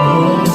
달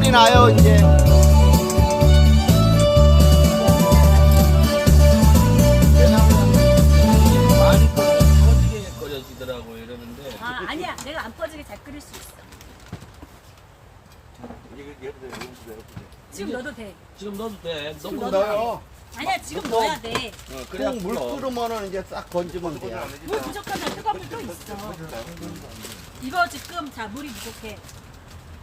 소리 나요 이제 많이 꺼지게 꺼져지더라고 이러는데 아 아니야, 내가 안 퍼지게 잘 끓일 수 있어. 지금 넣어도 돼. 지금 넣어도 돼. 지금 넣어도 넣어요 아니야, 지금 넣어야 돼. 어, 그래야 물 불어. 끓으면은 이제 싹 건지면 돼요 물 부족하면 뜨거운 물 또 있어. 이거 지금 자 물이 부족해.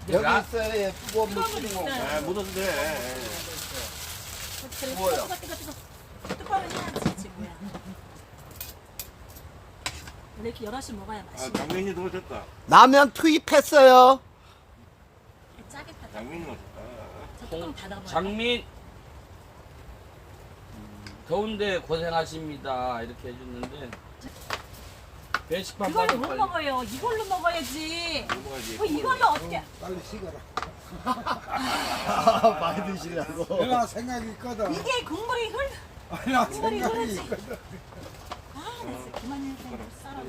여기 라- 있어요 예, 물 끓인 거 있어요. 묻어도 돼. 뜨거 뜨거 뜨거 해야지 지금야. 원래 이렇게 여럿이 먹어야 아, 맛있어. 장면이 좋다. 라면 투입했어요 짜겠다. 장면이 너무 좋다. 저 뚜껑 닫아봐. 장민 음, 더운데 고생하십니다 이렇게 해줬는데 배식판 그걸로 빨리 못 빨리. 먹어요. 이걸로 먹어야지. 먹어야지. 어, 이걸로 어떻게? 빨리 식어라. 많이 드시라고 내가 생각이 있거든. 이게 국물이 흘. 내가 국물이 생각이 흐르지. 있거든. 아, 나 진짜 그만해. 썰어.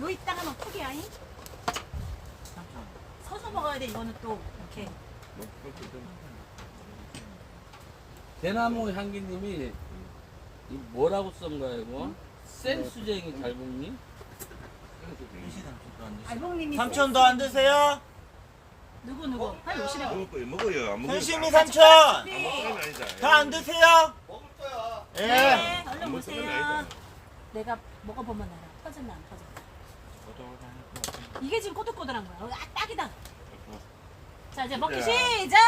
요 이따가는 포기야잉. 서서 먹어야 돼. 이거는 또 이렇게. 대나무 향기님이 이 뭐라고 쓴 거야 이거? 센수쟁이 달봉님? 알봉님이 삼촌도 안 드세요? 누구 누구? 빨리 오시래. 먹을 거예요. 먹어요. 안 먹어요. 현심이 삼촌 다안 드세요? 먹을 거야. 예. 네, 얼른 먹을 오세요. 아니다. 내가 먹어보면 알아. 터졌나 안 터졌나. 이게 지금 꼬들꼬들한 거야. 아, 딱이다. 자 이제 먹기 야. 시작.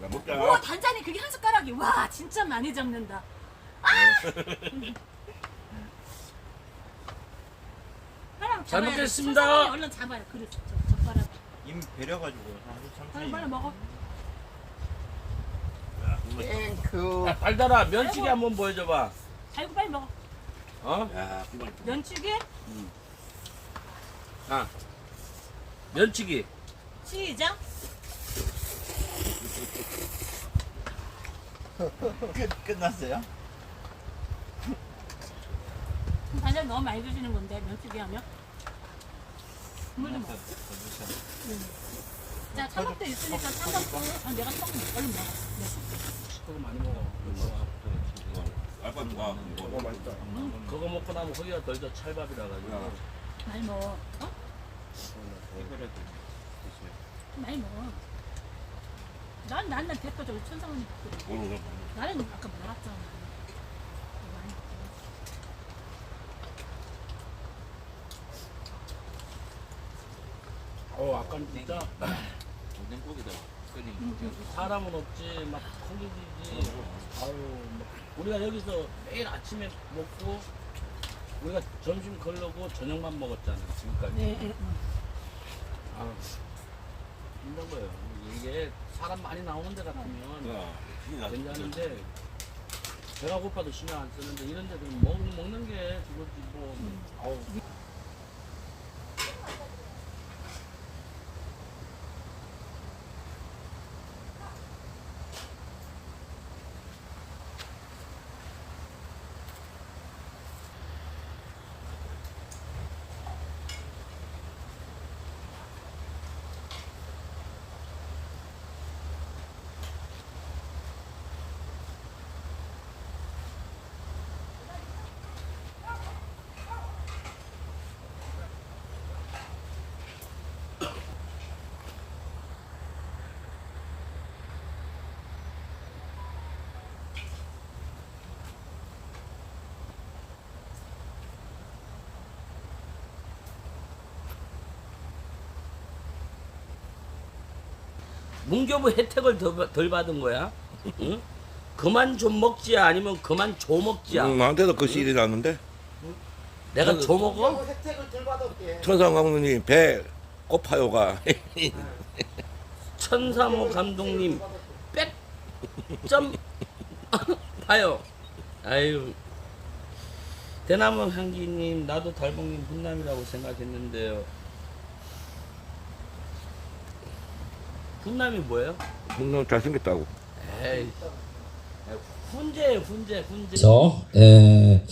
나 먹자. 오 단짠이 그게 한 숟가락이 와 진짜 많이 잡는다. 아! 사람 잘 잡아야 돼. 먹겠습니다. 천천히 얼른 잡아요. 그릇 저 젓가락. 임 배려가지고 빨리 빨리 먹어. 땡큐. 야, 달달아 면치기 한번 보여줘봐. 달고 빨리 먹어. 어? 야. 면치기 아 면치기. 시작. 끝 끝났어요? 단짠 너무 많이 드시는 건데 면치기 하면. 물도 먹어. 자 참먹도 있으니까 참먹고 아, 내가 조금 얼른 먹어. 네. 그거 많이 먹어. 알바 누가 이거 맛있다. 그거 먹고 나면 허기가 덜더 찰밥이라 가지고. 많이 먹어. 어? 많이 먹어. 난, 난, 난 대표 저기 천상원이 나는 아까 말았잖아. 많이 먹어. 어 아까 진짜 냉국이다. 사람은 없지 막 허기지지. 아유 막 우리가 여기서 매일 아침에 먹고 우리가 점심 걸르고 저녁만 먹었잖아 지금까지. 네, 네, 응. 아, 힘든 거예요. 이게 사람 많이 나오는 데 같으면 야. 괜찮은데 배가 고파도 신경 안 쓰는데 이런 데는 먹, 먹는 게 그거지 뭐 아우 문교부 혜택을 더, 덜 받은 거야? 응? 그만 좀 먹지야 아니면 그만 줘 먹지야 응, 나한테도 그 시일이 났는데 내가 줘 먹어? 혜택을 덜 받을게. 천상강릉이 배 고파요가 천사모 감독님 백점 봐요. 아유 대나무 향기님 나도 달봉님 훈남이라고 생각했는데요. 훈남이 뭐예요? 너무 잘생겼다고. 에이 훈제예요 훈제 훈제. 저 에,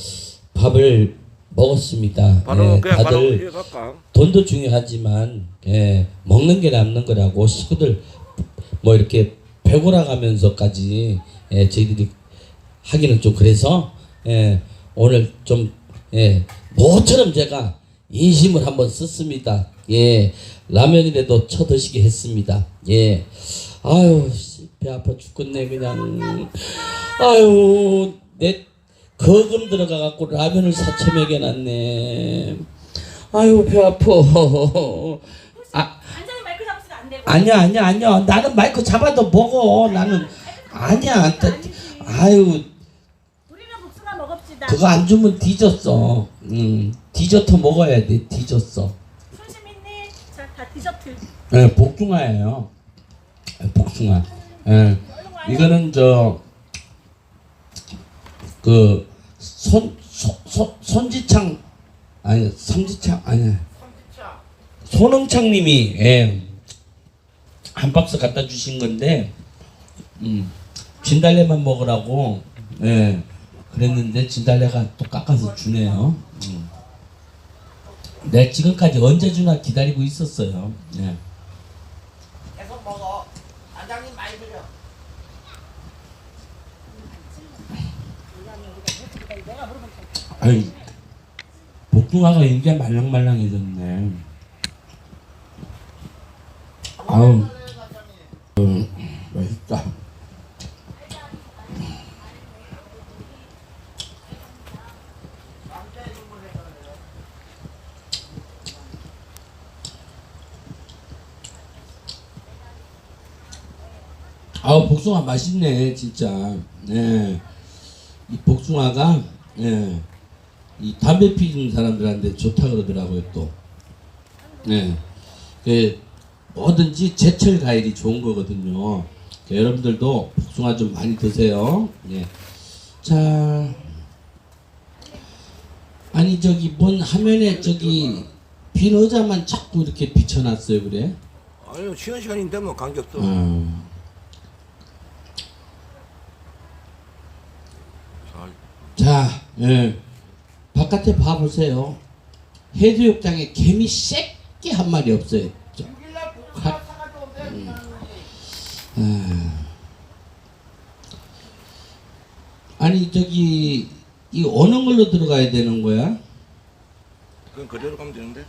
밥을 먹었습니다. 바로 예, 그냥 바로 다들 갈까? 돈도 중요하지만 예, 먹는 게 남는 거라고 식구들 뭐 이렇게 배고라 가면서까지 예, 저희들이 하기는 좀 그래서 예, 오늘 좀 예, 모처럼 제가 인심을 한번 썼습니다. 예, 라면이라도 쳐 드시게 했습니다. 예, 아유 씨, 배 아파 죽겠네 그냥. 아유 내 거금 들어가 갖고 라면을 사쳐 먹여놨네. 아유 배 아파. 아 단짠이 마이크 잡으시면 안 되고. 아니야 아니야 아니야 나는 마이크 잡아도 먹어 나는 아니야 따- 아유 우리는 복숭아 먹읍시다. 그거 안 주면 뒤졌어. 음 디저트 먹어야 돼 디졌어. 디저트. 예 복숭아예요. 예, 복숭아. 예 이거는 저그손손 손지창 아니 삼지창 아니 손흥창님이 예, 한 박스 갖다 주신 건데 음, 진달래만 먹으라고 예, 그랬는데 진달래가 또 깎아서 주네요. 음. 내가 지금까지 언제 주나 기다리고 있었어요. 예. 계속 먹어. 단장님 많이 드려. 아이 복숭아가 이제 말랑말랑해졌네. 아우, 음, 맛있다. 아우 복숭아 맛있네 진짜. 네. 이 복숭아가 예. 이 담배 피우는 사람들한테 좋다 그러더라고요 또. 네. 그 뭐든지 제철 과일이 좋은 거거든요. 그 여러분들도 복숭아 좀 많이 드세요. 예. 자. 아니 저기 뭔 화면에 저기 빈 의자만 자꾸 이렇게 비춰놨어요 그래? 아니 쉬는 시간인데 뭐 관계 없어. 음. 자, 자, 예. 바깥에 봐보세요. 해수욕장에 개미 새끼 한 마리 없어요. 저, 가- 음. 아. 아니 저기 이 어느 걸로 들어가야 되는 거야? 그건 그대로 가면 되는데.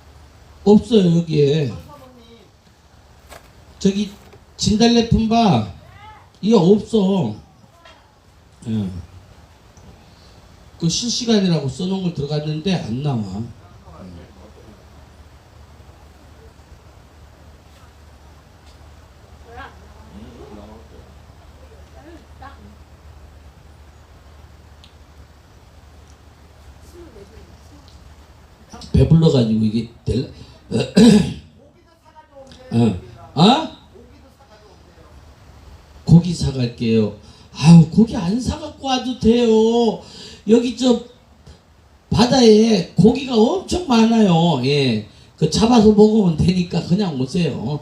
없어요 여기에. 저기 진달래 품바 이거 없어. 예. 그 실시간이라고 써놓은 걸 들어갔는데 안 나와. 배불러가지고 이게 될. 어, 어? 고기 사갈게요. 아우 고기 안 사갖고 와도 돼요. 여기 저 바다에 고기가 엄청 많아요. 예, 그 잡아서 먹으면 되니까 그냥 오세요.